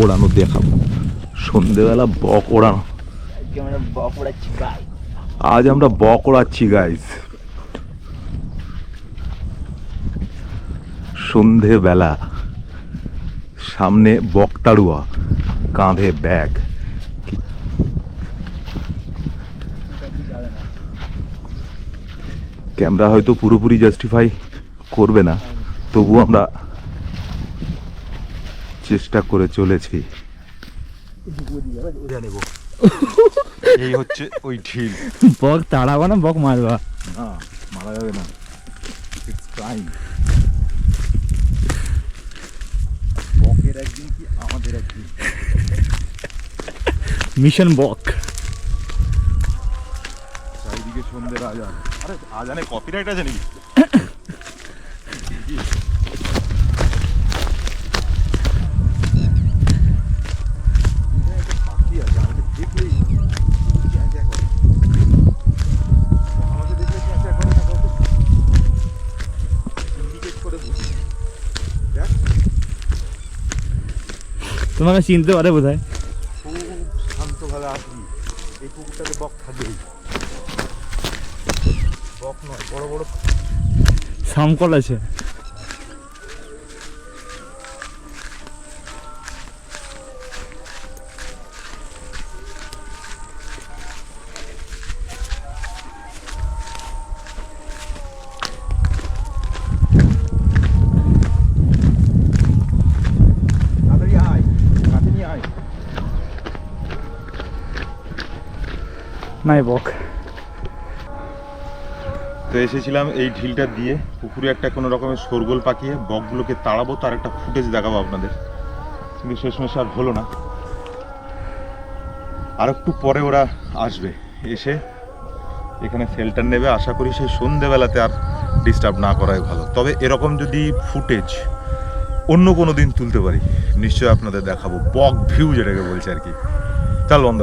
ওড়ানো দেখাবো। সন্ধেবেলা বক ওড়ানো। বক আজ আমরা বক ওড়াচ্ছি গাইজ সন্ধেবেলা সামনে বকতাড়ুয়া কাঁধে ব্যাগ। ক্যামেরা হয়তো পুরোপুরি জাস্টিফাই করবে না তবু আমরা চেষ্টা করে চলেছি। এই হচ্ছে ওই ঢিল। বক তাড়াবা না বক মারবা। না মারা যাবে না। ইটস ক্রাইম বকের একদিন কি আমাদের একদিন? মিশন বক। চারিদিকে সন্ধ্যের আজান আরে আজানে কপিরাইট আছে নাকি? তোমাকে চিনতে পারে বোধ হয় শান্তভাবে আসবি এই পুকুরটাতে বক থাকবেই বক নয় বড় বড় সামকল আছে। নাই বক। তো এসেছিলাম এই ঢিলটা দিয়ে পুকুরে একটা কোনো রকমের শোরগোল পাকিয়ে বকগুলোকে তাড়াবো, তার একটা ফুটেজ দেখাবো আপনাদের। কিন্তু শেষমেশ আর হলো না। আর একটু পরে ওরা আসবে। এসে এখানে শেল্টার নেবে। আশা করি সেই সন্ধেবেলাতে আর ডিস্টার্ব না করাই ভালো। তবে এরকম যদি ফুটেজ অন্য কোনো দিন তুলতে পারি, নিশ্চয়ই আপনাদের দেখাবো। বক ভিউ যেটাকে বলছে আর কি। চাল বন্ধ